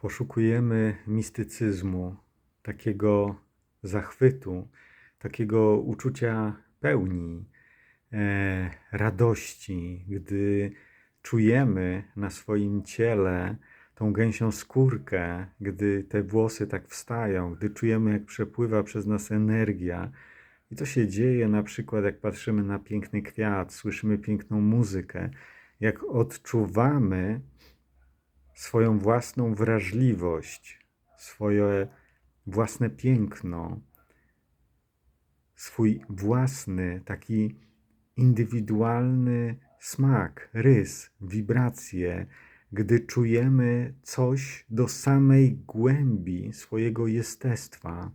Poszukujemy mistycyzmu, takiego zachwytu, takiego uczucia pełni, e, radości, gdy czujemy na swoim ciele tą gęsią skórkę, gdy te włosy tak wstają, gdy czujemy, jak przepływa przez nas energia. I to się dzieje na przykład, jak patrzymy na piękny kwiat, słyszymy piękną muzykę, jak odczuwamy swoją własną wrażliwość, swoje własne piękno, swój własny, taki indywidualny smak, rys, wibracje, gdy czujemy coś do samej głębi swojego jestestwa,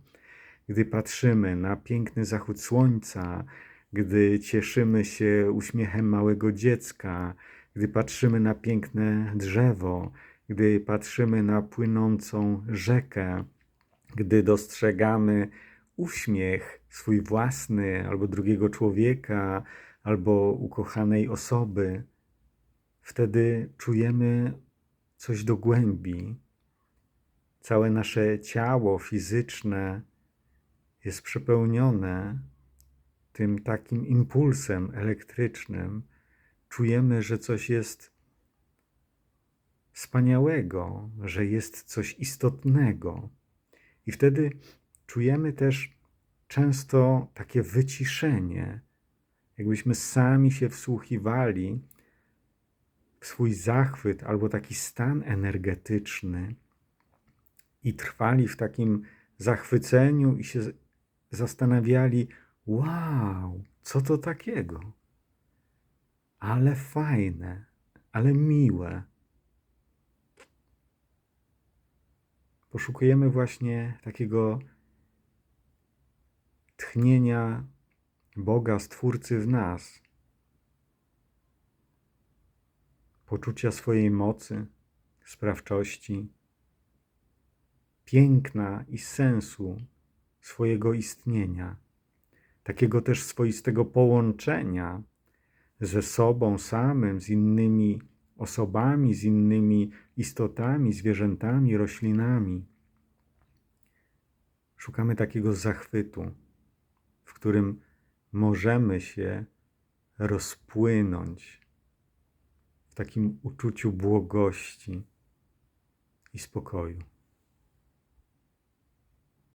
gdy patrzymy na piękny zachód słońca, gdy cieszymy się uśmiechem małego dziecka, gdy patrzymy na piękne drzewo, gdy patrzymy na płynącą rzekę, gdy dostrzegamy uśmiech swój własny albo drugiego człowieka, albo ukochanej osoby, wtedy czujemy coś do głębi. Całe nasze ciało fizyczne jest przepełnione tym takim impulsem elektrycznym. Czujemy, że coś jest wspaniałego, że jest coś istotnego. I wtedy czujemy też często takie wyciszenie, jakbyśmy sami się wsłuchiwali w swój zachwyt albo taki stan energetyczny i trwali w takim zachwyceniu i się zastanawiali: Wow, co to takiego? Ale fajne, ale miłe. Poszukujemy właśnie takiego tchnienia Boga, Stwórcy w nas, poczucia swojej mocy, sprawczości, piękna i sensu swojego istnienia, takiego też swoistego połączenia ze sobą samym, z innymi osobami, z innymi istotami, zwierzętami, roślinami. Szukamy takiego zachwytu, w którym możemy się rozpłynąć w takim uczuciu błogości i spokoju.